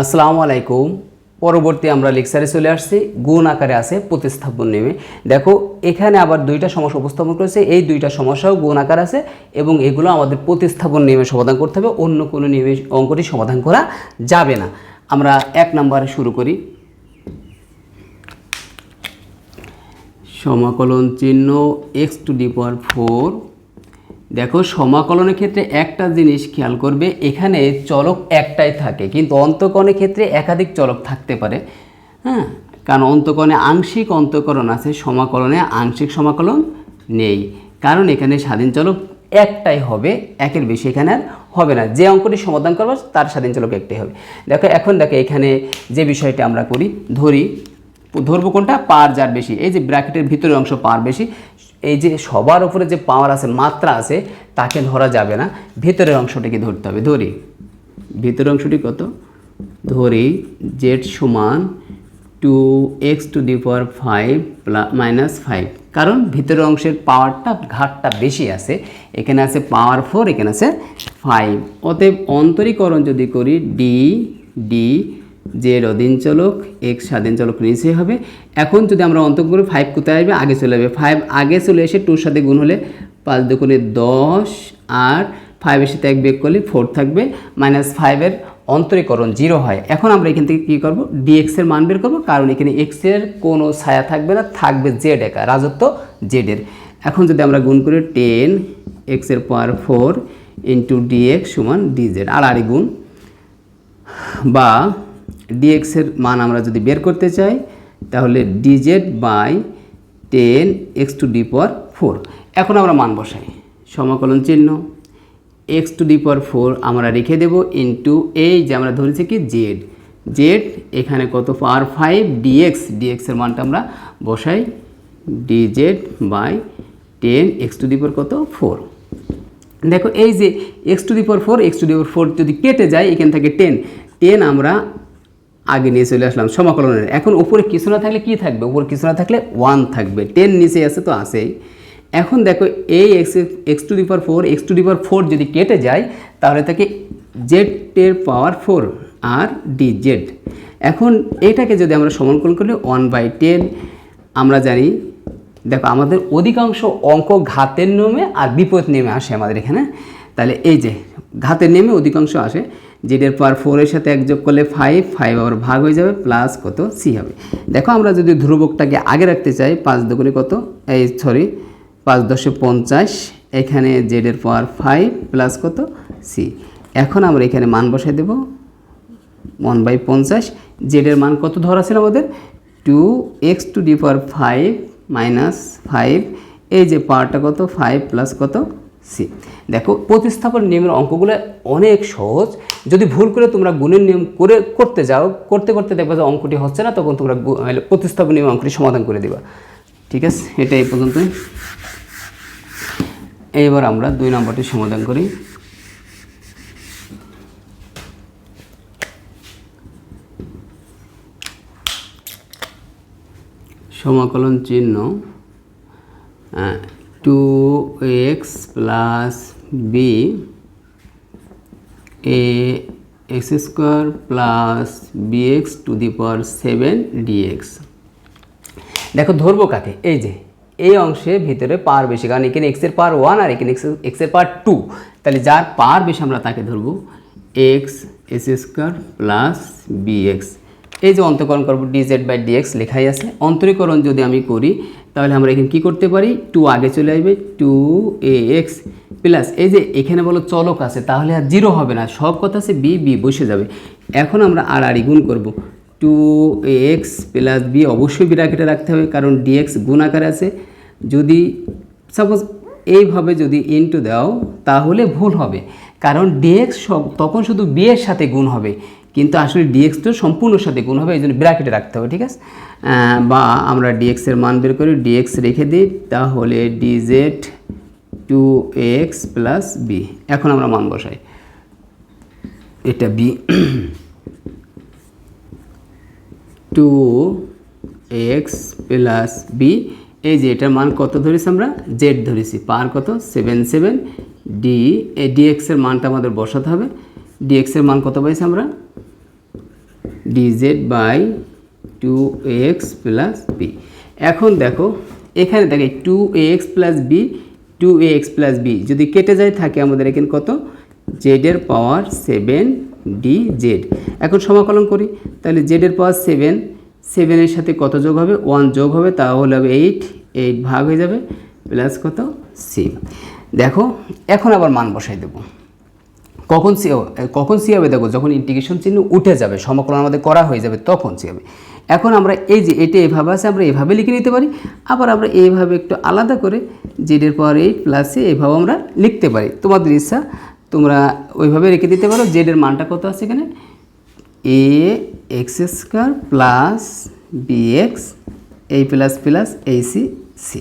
আসসালামু আলাইকুম। পরবর্তী আমরা লেকচারে চলে আসছি। গুণ আকারে আছে প্রতিস্থাপন নেমে দেখো, এখানে আবার দুইটা সমস্যা উপস্থাপন করেছে। এই দুইটা সমস্যাও গুণ আকার আছে এবং এগুলো আমাদের প্রতিস্থাপন নিয়মে সমাধান করতে হবে। অন্য কোনো নিয়মে অঙ্কটি সমাধান করা যাবে না। আমরা এক নম্বরে শুরু করি। সমাকলন চিহ্ন x to the power four দেখো, সমাকলনের ক্ষেত্রে একটা জিনিস খেয়াল করবে, এখানে চলক একটাই থাকে, কিন্তু অন্তকণের ক্ষেত্রে একাধিক চলক থাকতে পারে হ্যাঁ? কারণ অন্তকণে আংশিক অন্তকরণ আছে, সমাকলনে আংশিক সমাকলন নেই। কারণ এখানে স্বাধীন চলক একটাই হবে, একের বেশি এখানে আর হবে না। যে অঙ্কটি সমাধান করব, তার স্বাধীন চলক একটাই হবে। দেখো, এখন দেখো, এখানে যে বিষয়টা আমরা করি, ধরি, ধরবো কোনটা? পার যার বেশি, এই যে ব্র্যাকেটের ভিতরের অংশ পার বেশি এই যে সবার উপরে যে পাওয়ার আছে, মাত্রা আছে, তাকে ধরা যাবে না। ভেতরের অংশটিকে ধরতে হবে। ধরি। ভিতরের অংশটি কত? ধরি জেড সমান two x to the power five minus five কারণ ভিতরের অংশের পাওয়ারটা ঘাটটা বেশি আছে। এখানে আছে পাওয়ার ফোর এখানে আছে ফাইভ অতএব অন্তরীকরণ যদি করি ডি ডি জেড অধীন চলক এক্স স্বাধীন চলক, নিচে হবে। এখন যদি আমরা অন্তক করি ফাইভ কোথায় আসবে? আগে চলে যাবে ফাইভ আগে চলে এসে টুর সাথে গুণ হলে পাঁচ দুগুণে দশ আর ফাইভের সাথে এক বেগ করলে ফোর থাকবে। মাইনাস ফাইভের অন্তরীকরণ জিরো হয়। এখন আমরা এখান থেকে কী করব? ডিএক্সের মান বের করব, কারণ এখানে এক্সের কোনো ছায়া থাকবে না, থাকবে জেড একা, রাজত্ব জেডের এখন যদি আমরা গুণ করি টেন এক্সের power four into d x সমান ডিজেড আড়াআড়ি গুণ বা ডিএক্সের মান আমরা যদি বের করতে চাই, তাহলে d z by ten x to the power four এখন আমরা মান বসাই। সমাকলন চিহ্ন। X to the power four আমরা রেখে দেব ইন্টু এই যে আমরা ধরেছি কি জেড জেড এখানে কত পাওয়ার ফাইভ ডিএক্স ডিএক্সের মানটা আমরা বসাই। D z by ten x to the power কত? ফোর দেখো, এই যে x to the power four x to the power four যদি কেটে যায়, এখান থেকে টেন টেন আমরা আগে নিয়ে চলে আসলাম সমাকলনের। এখন উপরে কিছু না থাকলে কি থাকবে? উপরে কিছু না থাকলে ওয়ান থাকবে। টেন নিচে আছে তো আসেই এখন দেখো এই x x to power four x to power four যদি কেটে যায়, তাহলে থাকে জেডের পাওয়ার ফোর আর ডি জেড এখন এটাকে যদি আমরা সমাকলন করি ওয়ান বাই টেন আমরা জানি, দেখো আমাদের অধিকাংশ অঙ্ক ঘাতের নিয়মে আর বিপদ নিয়মে আসে আমাদের এখানে। তাহলে এই যে, ঘাতের নিয়মে অধিকাংশ আসে। জেডের পার ফোরের সাথে এক যোগ করলে ফাইভ ফাইভ আবার ভাগ হয়ে যাবে প্লাস কত সি হবে। দেখো আমরা যদি ধ্রুবকটাকে আগে রাখতে চাই, পাঁচ দুগুণে কত? এই সরি পাঁচ দশে পঞ্চাশ, এখানে জেডের পাওয়ার ফাইভ প্লাস কত? সি এখন আমরা এখানে মান বসাই দেবো ওয়ান বাই পঞ্চাশ জেডের মান কত ধরা ছিল আমাদের? Two x to the power five minus five এই যে পাওয়ারটা কত? ফাইভ প্লাস কত? সি দেখো, প্রতিস্থাপন নিয়মের অঙ্কগুলো অনেক সহজ। যদি ভুল করে তোমরা গুণের নিয়ম করে করতে যাও, করতে করতে দেখবে যে অঙ্কটি হচ্ছে না, তখন তোমরা প্রতিস্থাপন নিয়ম অঙ্কটি সমাধান করে দিবা। ঠিক আছে? এটা এই পর্যন্তই। এইবার আমরা দুই নম্বরটি সমাধান করি। সমাকলন চিহ্ন two x plus b a x square plus b x to the power seven d x দেখো, ধরবো কাকে? এই যে, এই অংশে ভিতরে পার বেশি, কারণ এখানে এক্সের পার ওয়ান আর এখানে এক্স এক্সের পার টু তাহলে যার পার বেশি আমরা তাকে ধরবো x s square plus b x এই যে অন্তকরণ করব ডিজেড বাই ডিএক্স লেখাই আছে। অন্তরীকরণ যদি আমি করি তাহলে আমরা এখানে কী করতে পারি? টু আগে চলে আসবে টু এ এক্স প্লাস এই যে এখানে বলো চলক আছে, তাহলে আর জিরো হবে না, সব কথা আছে বি বি বসে যাবে। এখন আমরা আর আড়ি গুণ করব। Two a x plus b অবশ্যই বিরাকেটে রাখতে হবে, কারণ ডিএক্স গুণ আকারে আছে। যদি সাপোজ এইভাবে যদি ইনটু দাও, তাহলে ভুল হবে। কারণ ডিএক্স সব, তখন শুধু বি এর সাথে গুণ হবে। কিন্তু আসলে ডিএক্স তো সম্পূর্ণ সাথে গুণ হবে এই জন্য ব্র্যাকেটে রাখতে হবে, ঠিক আছে? বা আমরা ডিএক্সের মান বের করি ডিএক্স রেখে দিই, তাহলে d z two x plus b এখন আমরা মান বসাই। এটা b two x plus b এই যে এটার মান কত ধরেছি আমরা? জেড ধরেছি। পার কত? সেভেন সেভেন ডি এই ডিএক্সের মানটা আমাদের বসাতে হবে। ডিএক্সের মান কত পাইছি আমরা? D z by two x plus b এখন দেখো, এখানে দেখে two x plus b two x plus b যদি কেটে যায় থাকে আমাদের এখানে কত? জেডের পাওয়ার সেভেন ডি জেড এখন সমাকলন করি, তাহলে জেডের পাওয়ার সেভেন সেভেনের সাথে কত যোগ হবে? ওয়ান যোগ হবে, তাহলে হবে এইট এইট ভাগ হয়ে যাবে প্লাস কত? সি দেখো, এখন আবার মান বসাই দেবো। কখন সি কখন সি হবে দেখো যখন ইন্টিগ্রেশন চিহ্ন উঠে যাবে, সমকলন আমাদের করা হয়ে যাবে তখন সি হবে এখন আমরা এই যে এটা এভাবে আছে, আমরা এভাবে লিখে নিতে পারি। আবার আমরা এইভাবে একটু আলাদা করে জেডের পাওয়ার এইট প্লাসে এইভাবে আমরা লিখতে পারি। তোমাদের ইচ্ছা, তোমরা ওইভাবে রেখে দিতে পারো। জেডের মানটা কত আছে এখানে? A x square plus b x এই প্লাস প্লাস এই সি সি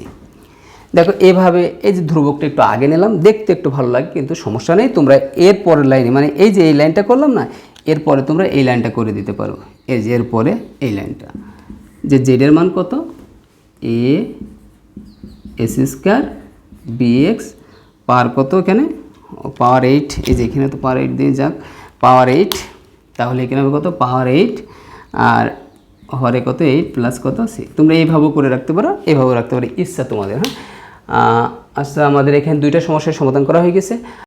দেখো, এভাবে এই যে ধ্রুবকটা একটু আগে নিলাম, দেখতে একটু ভালো লাগে, কিন্তু সমস্যা নেই, তোমরা এর পরের লাইনে মানে এই যে এই লাইনটা করলাম না এরপরে তোমরা এই লাইনটা করে দিতে পারো। এই যে এরপরে এই লাইনটা যে জেডের মান কত? A s square b x power কত এখানে? পাওয়ার এইট এই যে এখানে তো পাওয়ার এইট দিয়ে যাক, পাওয়ার এইট তাহলে এখানে হবে কত? পাওয়ার এইট আর হরে কত? এইট প্লাস কত? সি তোমরা এইভাবেও করে রাখতে পারো এইভাবেও রাখতে পারো, ইচ্ছা তোমাদের হ্যাঁ? আচ্ছা আমাদের এখানে দুইটা সমস্যার সমাধান করা হয়ে গেছে।